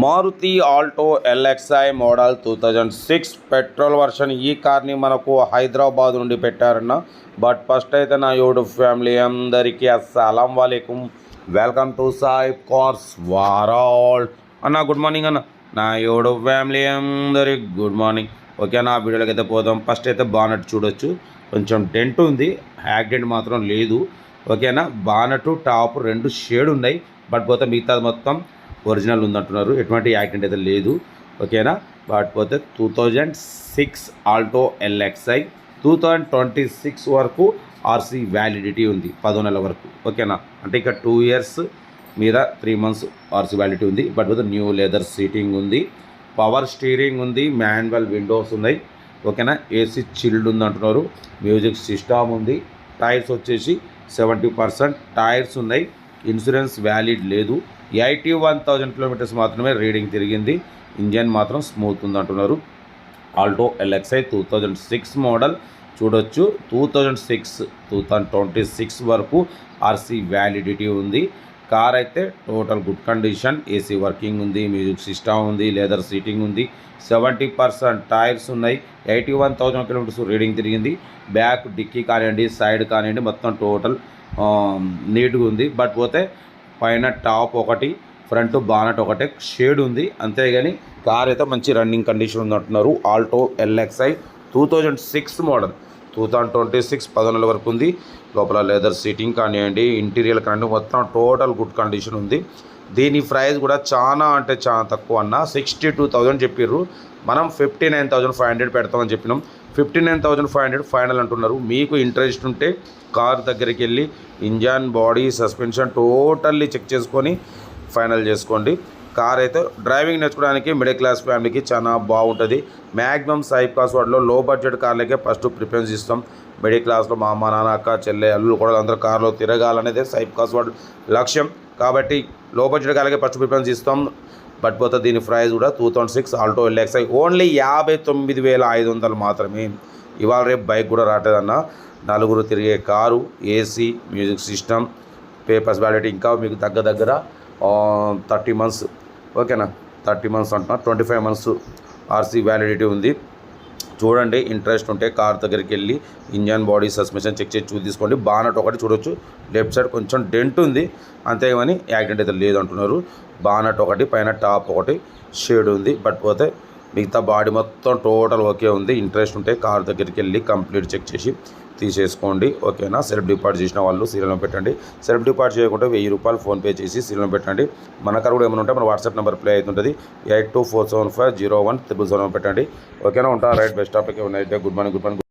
Maruti Alto LXI model two thousand six petrol version. ఈ కార్ని మనకు హైదరాబాద్ నుండి పెట్టారన్న. బట్ ఫస్ట్ అయితే నా యూట్యూబ్ ఫ్యామిలీ అందరికీ అస్సలం వాలేకుం. వెల్కమ్ టు సాయి కార్స్ వారాల్ అన్న గుడ్ మార్నింగ్ అన్న. నా యూట్యూబ్ ఫ్యామిలీ అందరికి గుడ్ మార్నింగ్. ఓకే నా వీడియోలోకి అయితే పోదాం. ఫస్ట్ అయితే బానట్ చూడొచ్చు. కొంచెం డెంట్ ఉంది. యాక్సిడెంట్ మాత్రం లేదు. ఓకేనా బానట్ టాప్ రెండు షేడ్ ఉన్నాయి. బట్ పోతే మిగతాది మొత్తం ఒరిజినల్ ఉందంటున్నారు. ఎటువంటి యాక్సిడెంట్ అయితే లేదు. ఓకేనా? బట్ పోతే two thousand six Alto LXI two thousand twenty six వరకు ఆర్సీ వ్యాలిడిటీ ఉంది పదో నెల వరకు. ఓకేనా? అంటే ఇక టూ ఇయర్స్ మీద త్రీ మంత్స్ ఆర్సీ వ్యాలిడిటీ ఉంది. బట్ పోతే న్యూ లెదర్ సీటింగ్ ఉంది. పవర్ స్టీరింగ్ ఉంది. మాన్యువల్ విండోస్ ఉన్నాయి. ఓకేనా? ఏసీ చిల్డ్ ఉంది అంటున్నారు మ్యూజిక్ సిస్టమ్ ఉంది. టైర్స్ వచ్చేసి సెవెంటీ పర్సెంట్ టైర్స్ ఉన్నాయి. ఇన్సూరెన్స్ వ్యాలిడ్ లేదు. ఎయిటీ వన్ థౌజండ్ కిలోమీటర్స్ మాత్రమే రీడింగ్ తిరిగింది. ఇంజన్ మాత్రం స్మూత్ ఉంది అంటున్నారు Alto LXI two thousand six model. చూడొచ్చు. Two thousand six two thousand twenty six వరకు ఆర్సీ వ్యాలిడిటీ ఉంది. కార్ అయితే total good condition. AC working ఉంది మ్యూజిక్ సిస్టమ్ ఉంది లెదర్ సీటింగ్ ఉంది. సెవెంటీ పర్సెంట్ టైర్స్ ఉన్నాయి. Eighty one thousand kilometres reading తిరిగింది. Back dicky కానివ్వండి సైడ్ కానివ్వండి మొత్తం టోటల్ నీట్గా ఉంది. బట్ పోతే పైన టాప్ ఒకటి ఫ్రంట్ బానట్ ఒకటే షేడ్ ఉంది. అంతేగాని కార్ అయితే మంచి రన్నింగ్ కండిషన్ ఉంది అంటున్నారు Alto LXI two thousand six model. Two thousand twenty six పదనెల వరకు ఉంది. లోపల లెదర్ సీటింగ్ కానివ్వండి ఇంటీరియర్ కానివ్వండి మొత్తం టోటల్ గుడ్ కండిషన్ ఉంది. దీని ప్రైస్ కూడా చాలా అంటే చాలా తక్కువ అన్న సిక్స్టీ టూ థౌజండ్ చెప్పిర్రు. మనం fifty nine thousand five hundred పెడతామని చెప్పినాం. Fifty nine thousand five hundred final అంటున్నారు. మీకు ఇంట్రెస్ట్ ఉంటే కార్ దగ్గరికి వెళ్ళి engine body suspension totally check చేసుకొని ఫైనల్ చేసుకోండి. కార్ అయితే డ్రైవింగ్ నేర్చుకోవడానికి మిడిల్ క్లాస్ ఫ్యామిలీకి చాలా బాగుంటుంది. మ్యాక్సిమం సైప్ కాస్ వాటిలో లో బడ్జెట్ కార్లకే ఫస్ట్ ప్రిఫరెన్స్ ఇస్తాం. మిడిల్ క్లాస్లో మా అమ్మ నాన్న అక్క చెల్లె అల్లు కూడా అందరూ కార్లో తిరగాలనేదే సైప్ కాస్ వాడు లక్ష్యం. కాబట్టి లో బడ్జెట్ కార్లకే ఫస్ట్ ప్రిఫరెన్స్ ఇస్తాం. బట్ పోతే దీని ప్రైస్ కూడా two thousand six Alto LXI only యాభై తొమ్మిది వేల ఐదు వందలు మాత్రమే. ఇవాళ రేపు బైక్ కూడా రావట్లేదన్న. నలుగురు తిరిగే car AC music system papers validity ఇంకా మీకు దగ్గర దగ్గర థర్టీ మంత్స్. ఓకేనా? థర్టీ మంత్స్ అంటున్నా. Twenty five months RC validity ఉంది. చూడండి ఇంట్రెస్ట్ ఉంటే కార్ దగ్గరికి వెళ్ళి ఇంజన్ బాడీ సస్పెన్షన్ చెక్ చేసి చూసి తీసుకోండి. బానట్ ఒకటి చూడొచ్చు. లెఫ్ట్ సైడ్ కొంచెం డెంట్ ఉంది. అంతేగాని యాక్సిడెంట్ అయితే లేదంటున్నారు బానట్ ఒకటి పైన టాప్ ఒకటి షేడ్ ఉంది. బట్ పోతే మిగతా బాడీ మొత్తం టోటల్ ఓకే ఉంది. ఇంట్రెస్ట్ ఉంటే కార్ దగ్గరికి వెళ్ళి కంప్లీట్ చెక్ చేసి తీసేసుకోండి ఓకేనా? సెల్ఫ్ డిపాజిట్ చేసిన వాళ్ళు సీరియల్ పెట్టండి. సెల్ఫ్ డిపాజిట్ చేయకుండా వెయ్యి రూపాయలు ఫోన్పే చేసి సీరియల్ పెట్టండి. మన కార్ కూడా ఏమైనా ఉంటే మన వాట్సాప్ నెంబర్ ప్లే అవుతుంటుంది. Eight two four seven five zero one triple seven పెట్టండి. ఓకేనా ఉంటా? రైట్ బెస్ట్ ఆఫ్ ఉన్నాయి గుడ్ మార్నింగ్ గుడ్ మార్నింగ్